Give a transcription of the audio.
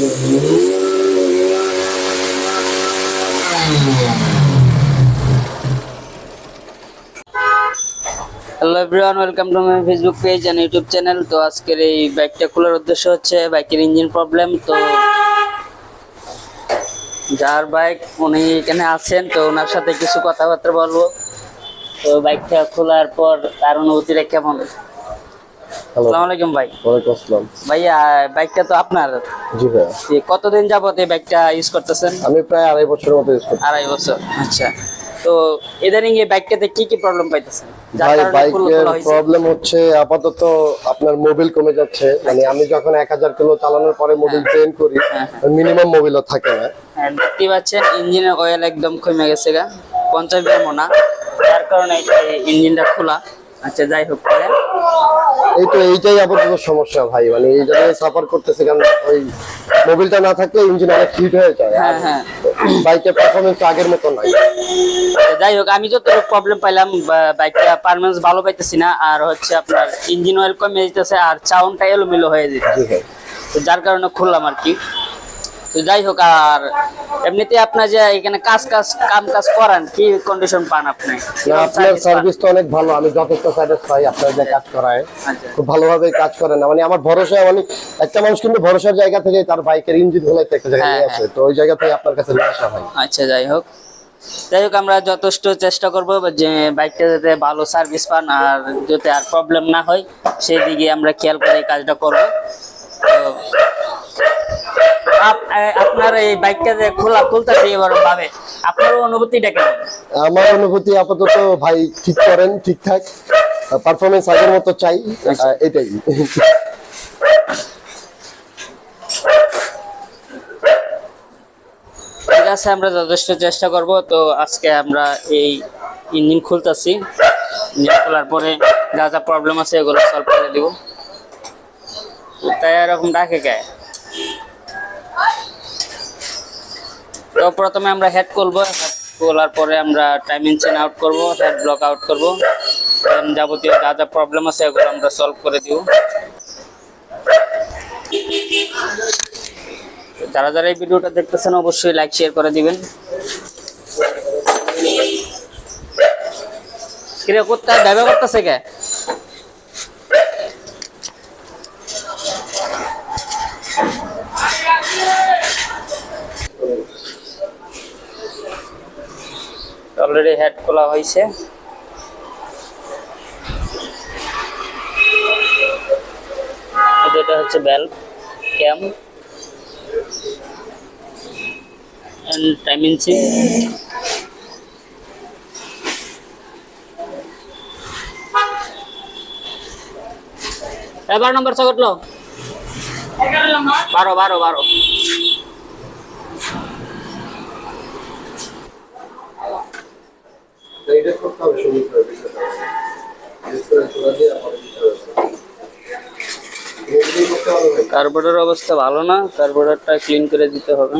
Hello everyone welcome to my Facebook page and YouTube channel তো আজকের এই বাইকটা খোলার উদ্দেশ্য হচ্ছে বাইকের ইঞ্জিন প্রবলেম তো যার বাইক উনি এখানে আছেন, তো ওনার সাথে কিছু কথাবার্তা বলব। তো বাইকটা খোলার পর তার অনুভূতিটা কেমন? আসসালামু আলাইকুম ভাই। ওয়ালাইকুম আসসালাম। ভাইয়া বাইকটা তো আপনার? জি ভাইয়া। কতদিন যাবত এই বাইকটা ইউজ করতেছেন? আমি প্রায় আড়াই বছরের মতো ইউজ করছি আড়াই বছর আচ্ছা। তো ইদানিং এই বাইকটাতে কি কি প্রবলেম পাইতেছেন? ভাই বাইকের প্রবলেম হচ্ছে আপাতত আপনার মোবিল কমে যাচ্ছে। মানে আমি যখন এক হাজার কিলো চালানোর পরে মোবিল ট্রেন করি হ্যাঁ, মিনিমাম মোবিলও থাকে না। হ্যাঁ, দেখতে পাচ্ছেন ইঞ্জিনের অয়েল একদম কমে গেছে গা। পঞ্চাশ গ্রামও না। যার কারণে ইঞ্জিনটা খোলা। আচ্ছা যাই হোক এই তো এইটাই আপাতত সমস্যা ভাই। মানে এই জায়গায় সাফার করতেছে কারণ ওই মোবিলটা না থাকলে ইঞ্জিন অনেক হিট হয়ে যায়। হ্যাঁ হ্যাঁ। বাইকের পারফরমেন্স আগের মতো নাই। যাই হোক আমি যত প্রবলেম পাইলাম বাইকটা পারফরমেন্স ভালো পাইতেছি না আর হচ্ছে আপনার ইঞ্জিন অয়েল কমে যেতেছে আর চাউনটা এলোমেলো হয়ে যেতেছে যার কারণে খুললাম আর কি। তো যাই হোক আর এমনিতে আপনার যে এখানে কাজ কাজ কাম কাজ করান কি কন্ডিশন পান আপনি? আপনার সার্ভিস তো অনেক ভালো আমি যথেষ্ট স্যাটিসফাই আপনার যে কাজ করায়। আচ্ছা। খুব ভালোভাবে কাজ করেন মানে আমার ভরসা মানে একটা মানুষ কিন্তু ভরসার জায়গা থেকে তার বাইকের ইঞ্জিন হলাইতে একটা জায়গায় নিয়ে হ্যাঁ, আসে তো ওই জায়গা থেকে আপনার কাছে নিয়ে আসা হয়। আচ্ছা যাই হোক। যাই হোক আমরা যথেষ্ট চেষ্টা করব যে বাইকটা যাতে ভালো সার্ভিস পান আর যাতে আর প্রবলেম না হয় সেই দিকে আমরা খেয়াল করে এই কাজটা করব। তো আপনার এই বাইকটা যে খোলা খুলতেছে এবার ভাবে আপনার অনুভূতিটা কেমন? আমার অনুভূতি আপাতত ভাই ঠিক করেন ঠিকঠাক। পারফরমেন্স আগের মতো চাই এটাই। ঠিক আছে আমরা যথেষ্ট চেষ্টা করব। তো আজকে আমরা এই ইঞ্জিন খুলতেছি। ইঞ্জিন খোলার পরে যা যা প্রবলেম আছে এগুলো সলভ করে দিব। তাই এরকম ডাকে গায়ে তো প্রথমে আমরা হেড খুলবো হেড খোলার পরে আমরা টাইমিং চেন আউট করব হেড ব্লক আউট করব। যাবতীয় যা যা প্রবলেম আছে এগুলো আমরা সলভ করে দিব। যারা যারা এই ভিডিওটা দেখতেছেন, অবশ্যই লাইক শেয়ার করে দিবেন। কিরে কোথায় ব্যবহার করতেছে কে? অলরেডি হেড খোলা হয়েছে। এটা হচ্ছে bell cam and timing change বারো নম্বর চকটলো বারো বারো বারো। কার্বোরের অবস্থা ভালো না কার্বোর্ডারটা ক্লিন করে দিতে হবে।